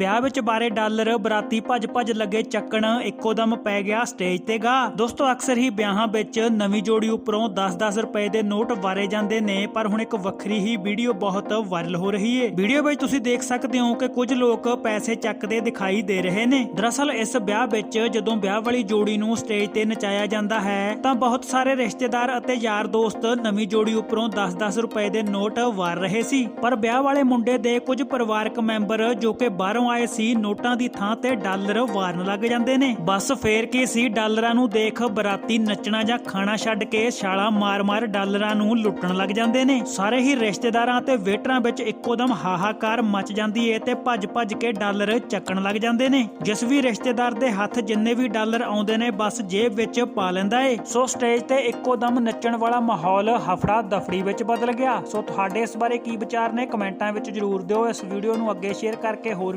ਵਿਆਹ ਵਿੱਚ ਬਾਰੇ ਡਾਲਰ, ਬਰਾਤੀ ਭੱਜ ਭੱਜ ਲੱਗੇ ਚੱਕਣ ਇੱਕੋ ਦਮ ਪੈ ਗਿਆ ਸਟੇਜ ਤੇ ਗਾ। ਦੋਸਤੋ, ਅਕਸਰ ਹੀ ਵਿਆਹਾਂ ਵਿੱਚ ਨਵੀਂ ਜੋੜੀ ਉੱਪਰੋਂ 10-10 ਰੁਪਏ ਦੇ ਨੋਟ ਵਾਰੇ ਜਾਂਦੇ ਨੇ, ਪਰ ਹੁਣ ਇੱਕ ਵੱਖਰੀ ਹੀ ਵੀਡੀਓ ਬਹੁਤ ਵਾਇਰਲ ਹੋ ਰਹੀ ਏ। ਵੀਡੀਓ ਵਿੱਚ ਤੁਸੀਂ ਦੇਖ ਸਕਦੇ ਹੋ ਕਿ ਕੁਝ ਲੋਕ ਪੈਸੇ ਚੱਕਦੇ ਦਿਖਾਈ ਦੇ ਰਹੇ ਨੇ। ਦਰਅਸਲ, ਇਸ ਵਿਆਹ ਵਿੱਚ ਜਦੋਂ ਵਿਆਹ ਵਾਲੀ ਜੋੜੀ ਨੂੰ ਸਟੇਜ ਤੇ ਨਚਾਇਆ ਜਾਂਦਾ ਹੈ, ਤਾਂ ਬਹੁਤ ਸਾਰੇ ਰਿਸ਼ਤੇਦਾਰ ਅਤੇ ਯਾਰ ਦੋਸਤ ਨਵੀਂ ਜੋੜੀ ਉੱਪਰੋਂ 10-10 ਰੁਪਏ ਦੇ ਨੋਟ ਵਾਰ ਰਹੇ ਸੀ। ਪਰ ਵਿਆਹ ਵਾਲੇ ਮੁੰਡੇ ਦੇ ਕੁਝ ਪਰਿਵਾਰਕ ਮੈਂਬਰ ਜੋ ਕਿ ਬਾਹਰੋਂ ਆਏ ਸੀ, ਨੋਟਾਂ ਦੀ ਥਾਂ ਤੇ ਡਾਲਰ ਵਾਰਨ ਲੱਗ ਜਾਂਦੇ ਨੇ। ਬਸ ਫੇਰ ਕੀ ਸੀ, ਡਾਲਰਾਂ ਨੂੰ ਦੇਖ ਬਰਾਤੀ ਨੱਚਣਾ ਜਾਂ ਖਾਣਾ ਛੱਡ ਕੇ ਛਾਲਾ ਮਾਰ-ਮਾਰ ਡਾਲਰਾਂ ਨੂੰ ਲੁੱਟਣ ਲੱਗ ਜਾਂਦੇ ਨੇ। ਸਾਰੇ ਹੀ ਰਿਸ਼ਤੇਦਾਰਾਂ ਤੇ ਵੇਟਰਾਂ ਵਿੱਚ ਇੱਕੋਦਮ ਹਾਹਾਕਾਰ ਮਚ ਜਾਂਦੀ ਏ ਤੇ ਭੱਜ-ਭੱਜ ਕੇ ਡਾਲਰ ਚੱਕਣ ਲੱਗ ਜਾਂਦੇ ਨੇ। ਜਿਸ ਵੀ ਰਿਸ਼ਤੇਦਾਰ ਦੇ ਹੱਥ ਜਿੰਨੇ ਵੀ ਡਾਲਰ ਆਉਂਦੇ ਨੇ, ਬਸ ਜੇਬ ਵਿੱਚ ਪਾ ਲੈਂਦਾ ਏ। ਸੋ ਸਟੇਜ ਤੇ ਇੱਕੋਦਮ ਨੱਚਣ ਵਾਲਾ ਮਾਹੌਲ ਹਫੜਾ ਦਫੜੀ ਵਿੱਚ ਬਦਲ ਗਿਆ। ਸੋ ਤੁਹਾਡੇ ਇਸ ਬਾਰੇ ਕੀ ਵਿਚਾਰ ਨੇ, ਕਮੈਂਟਾਂ ਵਿੱਚ ਜਰੂਰ ਦਿਓ। ਇਸ ਵੀਡੀਓ ਨੂੰ ਅੱਗੇ ਸ਼ੇਅਰ ਕਰਕੇ ਹੋਰ